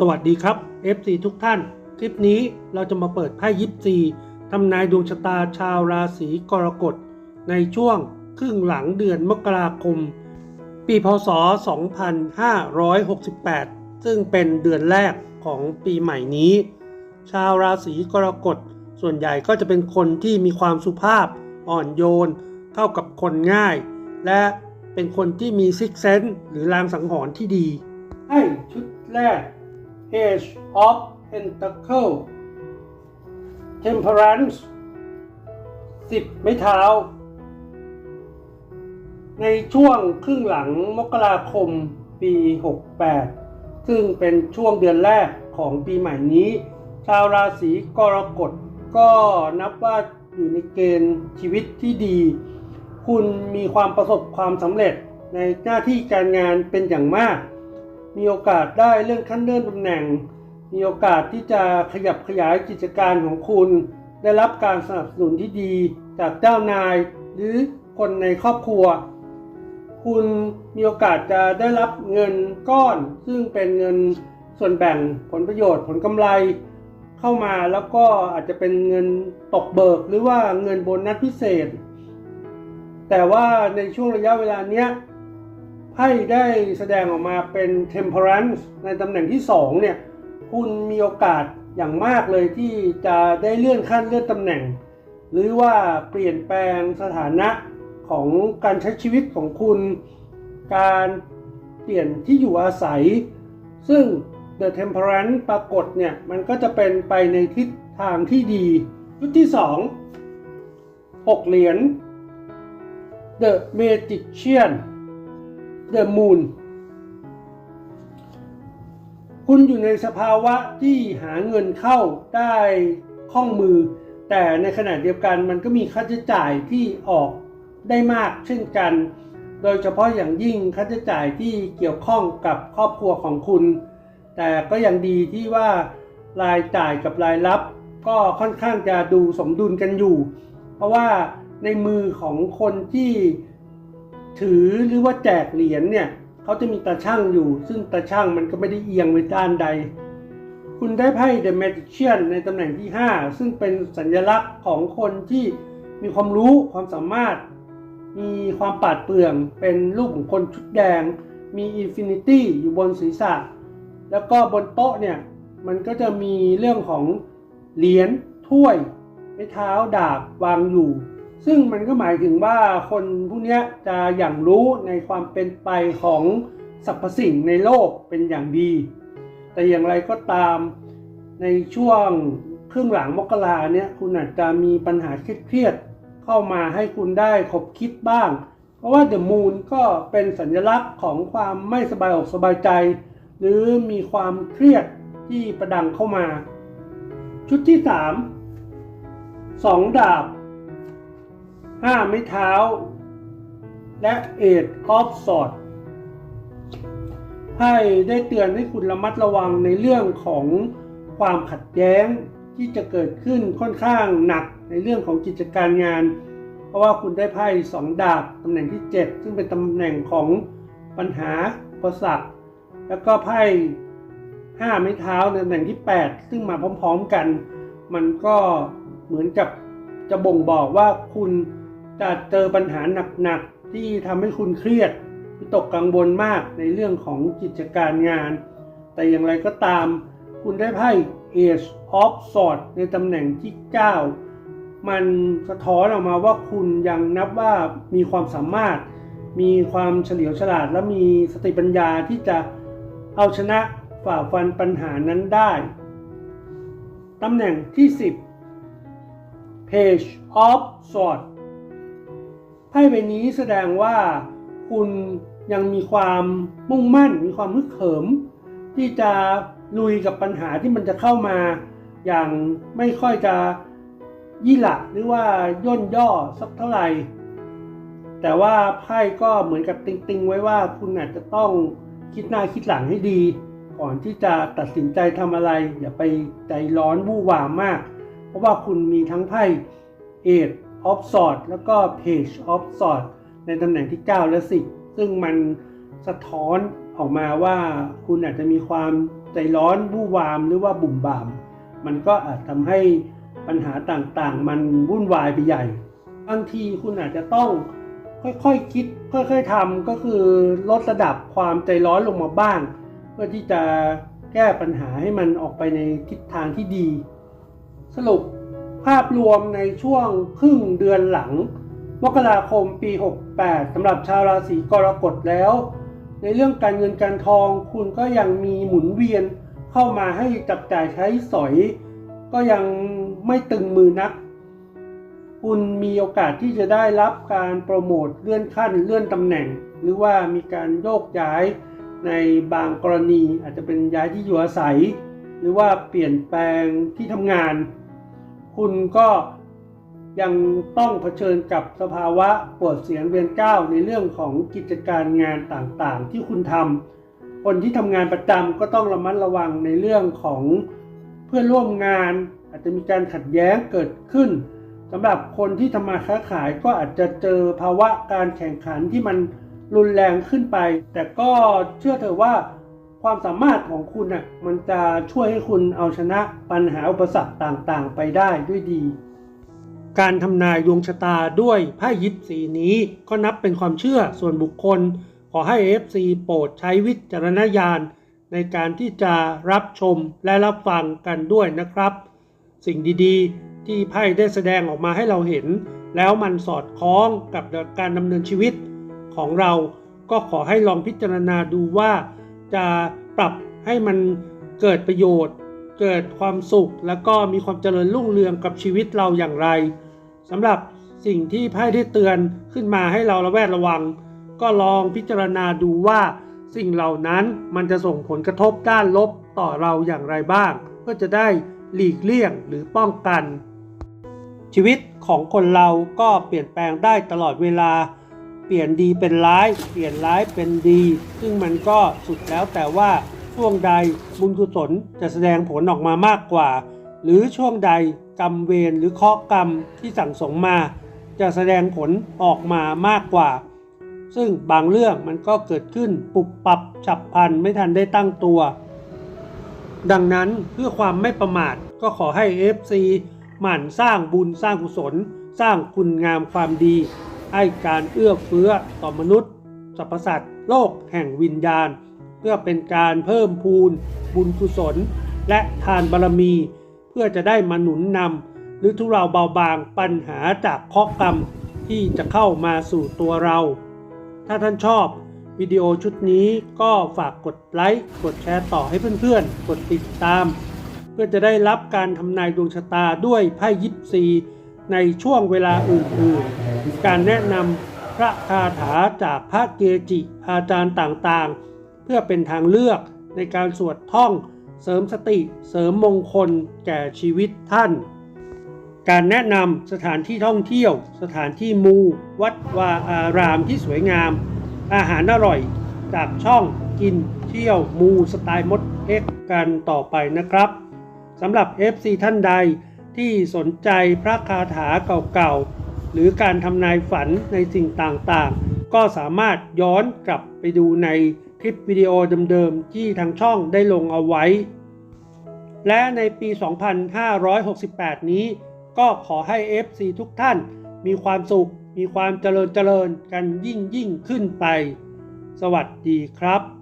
สวัสดีครับ FC ทุกท่าน คลิปนี้เราจะมาเปิดไพ่ยิปซีทำนายดวงชะตาชาวราศีกรกฎ ในช่วงครึ่งหลังเดือนมกราคม ปีพศ 2568 ซึ่งเป็นเดือนแรกของปีใหม่นี้ ชาวราศีกรกฎ ส่วนใหญ่ก็จะเป็นคนที่มีความสุภาพอ่อนโยน เข้ากับคนง่าย และเป็นคนที่มีซิกเซนหรือลางสังหรณ์ที่ดีให้ชุดแรก Age of Pentacle Temperance 10ไม้เท้า ในช่วงครึ่งหลังมกราคมปี 68 ซึ่งเป็นช่วงเดือนแรกของปีใหม่นี้ ชาวราศีกรกฎก็นับว่าอยู่ในเกณฑ์ชีวิตที่ดี คุณมีความประสบความสำเร็จในหน้าที่การงานเป็นอย่างมาก มีโอกาสได้เลื่อนขั้นเลื่อนตำแหน่ง มีโอกาสที่จะขยับขยายกิจการของคุณ ได้รับการสนับสนุนที่ดีจากเจ้านาย หรือคนในครอบครัว คุณมีโอกาสจะได้รับเงินก้อน ซึ่งเป็นเงินส่วนแบ่งผลประโยชน์ผลกำไรเข้ามาแล้วก็อาจจะเป็นเงินตกเบิกหรือว่าเงินโบนัสพิเศษ แต่ว่าในช่วงระยะเวลาเนี้ย ไพ่ได้แสดงออกมาเป็น temperance ในตำแหน่งที่ 2 เนี่ย คุณมีโอกาสอย่างมากเลยที่จะได้เลื่อนขั้นเลื่อนตำแหน่ง หรือว่าเปลี่ยนแปลงสถานะของการใช้ชีวิตของคุณ การเปลี่ยนที่อยู่อาศัย ซึ่ง The Temperance ปรากฏเนี่ย มันก็จะเป็นไปในทิศทางที่ดี ชุดที่ 2 6 เหรียญ The Magician The Moon คุณอยู่ในสภาวะที่หาเงินเข้าได้คล่องมือ แต่ในขณะเดียวกันมันก็มีค่าใช้จ่ายที่ออกได้มากเช่นกัน โดยเฉพาะอย่างยิ่งค่าใช้จ่ายที่เกี่ยวข้องกับครอบครัวของคุณ แต่ก็ยังดีที่ว่ารายจ่ายกับรายรับ ก็ค่อนข้างจะดูสมดุลกันอยู่ เพราะว่าในมือของคนที่ ถือหรือว่าแจกเหรียญเนี่ยเขาจะมีตาช่างอยู่ ซึ่งตาช่างมันก็ไม่ได้เอียงไปด้านใด คุณได้ไพ่ The Magician ในตำแหน่งที่ 5 ซึ่งเป็นสัญลักษณ์ของคนที่มีความรู้ความสามารถ มีความปาดเปรื่อง เป็นรูปของคนชุดแดง มี Infinity อยู่บนศีรษะ แล้วก็บนโต๊ะเนี่ย มันก็จะมีเรื่องของเหรียญถ้วยไม้เท้าดาบวางอยู่ ซึ่งมันก็หมายถึงว่าคนผู้นี้จะอย่างรู้ในความเป็นไปของสรรพสิ่งในโลกเป็นอย่างดี แต่อย่างไรก็ตามในช่วงครึ่งหลังมกราเนี่ยคุณอาจจะมีปัญหาเครียดเข้ามาให้คุณได้คบคิดบ้าง เพราะว่าเดอะมูนก็เป็นสัญลักษณ์ของความไม่สบายอกสบายใจ หรือมีความเครียดที่ประดังเข้ามา ชุดที่ 3 2 ดาบ 5ไม้เท้า และเอ็ดออฟสอดไพ่ได้เตือนให้คุณระมัดระวังในเรื่องของความขัดแย้งที่จะเกิดขึ้นค่อนข้างหนักในเรื่องของกิจการงาน เพราะว่าคุณได้ไพ่สองดาบตำแหน่งที่ 7 ซึ่งเป็นตำแหน่งของปัญหาอุปสรรคแล้วก็ไพ่ห้าไม้เท้าในตำแหน่งที่ 8 ซึ่งมาพร้อมๆกัน มันก็เหมือนกับจะบ่งบอกว่าคุณ จะเจอปัญหาหนักๆที่ทำให้คุณเครียดตกกังวลมากในเรื่องของกิจการงาน แต่อย่างไรก็ตาม คุณได้ไพ่ Ace of Swords ในตำแหน่งที่ 9 มันสะท้อนออกมาว่าคุณยังนับว่ามีความสามารถ มีความเฉลียวฉลาดและมีสติปัญญาที่จะเอาชนะฝ่าฟันปัญหานั้นได้ตำแหน่งที่ 10 Page of Swords พ่ใบนี้แสดงว่าคุณยังมีความมุ่งมั่น มีความฮึกเหิม ที่จะลุยกับปัญหาที่มันจะเข้ามา อย่างไม่ค่อยจะยี่หละหรือว่าย่นย่อสักเท่าไหร่ แต่ว่าไพ่ก็เหมือนกับติงๆ ไว้ว่าคุณอาจจะต้องคิดหน้าคิดหลังให้ดี ก่อนที่จะตัดสินใจทำอะไร อย่าไปใจร้อนวู่วามมาก เพราะว่าคุณมีทั้งไพ่เอท Eight of s o r t แล้วก็ Page of Swords ในตำแหน่งที่ 9 และ 10 ซึ่งมันสะท้อนออกมาว่าคุณอาจจะมีความใจร้อนวู่วามหรือว่าบุ่มบ่าม มันก็อาจทำให้ปัญหาต่างๆ มันวุ่นวายไปใหญ่บางทีคุณอาจจะต้องค่อยๆคคิด ค่อยๆทำก็คือลดระดับความใจร้อนลงมาบ้าง เพื่อที่จะแก้ปัญหาให้มันออกไปในทิศทางที่ดี สรุป ภาพรวมในช่วงครึ่งเดือนหลัง มกราคมปี 68สำหรับชาวราศีกรกฎแล้ว ในเรื่องการเงินการทองคุณก็ยังมีหมุนเวียนเข้ามาให้จับจ่ายใช้สอย ก็ยังไม่ตึงมือนัก คุณมีโอกาสที่จะได้รับการโปรโมทเลื่อนขั้นเลื่อนตำแหน่ง หรือว่ามีการโยกย้ายในบางกรณีอาจจะเป็นย้ายที่อยู่อาศัย หรือว่าเปลี่ยนแปลงที่ทำงาน คุณก็ยังต้องเผชิญกับสภาวะปวดเสียงเวียนก้าวในเรื่องของกิจการงานต่างๆ ที่คุณทำคนที่ทำงานประจำก็ต้องระมัดระวังในเรื่องของเพื่อนร่วมงาน อาจจะมีการขัดแย้งเกิดขึ้นสำหรับคนที่ทำมาค้าขายก็อาจจะเจอภาวะการแข่งขันที่มันรุนแรงขึ้นไป แต่ก็เชื่อเถอะว่า ความสามารถของคุณน่ะมันจะช่วยให้คุณเอาชนะปัญหาอุปสรรคต่างๆ ไปได้ด้วยดี การทำนายดวงชะตาด้วยไพ่ยิปซีนี้ก็นับเป็นความเชื่อส่วนบุคคล ขอให้ FC โปรดใช้วิจารณญาณในการที่จะรับชมและรับฟังกันด้วยนะครับ สิ่งดีๆ ที่ไพ่ได้แสดงออกมาให้เราเห็น แล้วมันสอดคล้องกับการดำเนินชีวิตของเรา ก็ขอให้ลองพิจารณาดูว่า จะปรับให้มันเกิดประโยชน์ เกิดความสุข แล้วก็มีความเจริญรุ่งเรืองกับชีวิตเราอย่างไรสำหรับสิ่งที่ไพ่ได้เตือนขึ้นมาให้เราระแวดระวัง ก็ลองพิจารณาดูว่าสิ่งเหล่านั้นมันจะส่งผลกระทบด้านลบต่อเราอย่างไรบ้าง เพื่อจะได้หลีกเลี่ยงหรือป้องกัน ชีวิตของคนเราก็เปลี่ยนแปลงได้ตลอดเวลา เปลี่ยนดีเป็นร้าย เปลี่ยนร้ายเป็นดี ซึ่งมันก็สุดแล้วแต่ว่าช่วงใดบุญกุศลจะแสดงผลออกมามากกว่า หรือช่วงใดกรรมเวรหรือเคราะกรรมที่สั่งสมมา จะแสดงผลออกมามากกว่า ซึ่งบางเรื่องมันก็เกิดขึ้นปุบปับฉับพลันไม่ทันได้ตั้งตัว ดังนั้นเพื่อความไม่ประมาทก็ขอให้ FC หมั่นสร้างบุญสร้างกุศล สร้างคุณงามความดี ให้การเอื้อเฟื้อต่อมนุษย์สรรพสัตว์โลกแห่งวิญญาณ เพื่อเป็นการเพิ่มพูน บุญกุศล และทานบารมี เพื่อจะได้มาหนุนนำหรือทุเราเบาบางปัญหาจากเคราะกรรมที่จะเข้ามาสู่ตัวเรา ถ้าท่านชอบวิดีโอชุดนี้ก็ฝากกดไลค์ กดแชร์ต่อให้เพื่อนๆ กดติดตาม เพื่อจะได้รับการทำนายดวงชะตาด้วยไพ่ยิปซีในช่วงเวลาอื่นๆ การแนะนำพระคาถาจากพระเกจิอาจารย์ต่างๆ เพื่อเป็นทางเลือกในการสวดท่อง เสริมสติ เสริมมงคลแก่ชีวิตท่าน การแนะนำสถานที่ท่องเที่ยว สถานที่มู วัดวาอารามที่สวยงาม อาหารอร่อยจากช่องกินเที่ยวมูสไตล์มดเอ็กกันต่อไปนะครับสำหรับ FC ท่านใดที่สนใจพระคาถาเก่าๆ หรือการทำนายฝันในสิ่งต่างๆ ก็สามารถย้อนกลับไปดูในคลิปวิดีโอเดิมๆ ที่ทางช่องได้ลงเอาไว้ และในปี 2568 นี้ ก็ขอให้ FC ทุกท่านมีความสุข มีความเจริญเจริญกันยิ่งยิ่งขึ้นไป สวัสดีครับ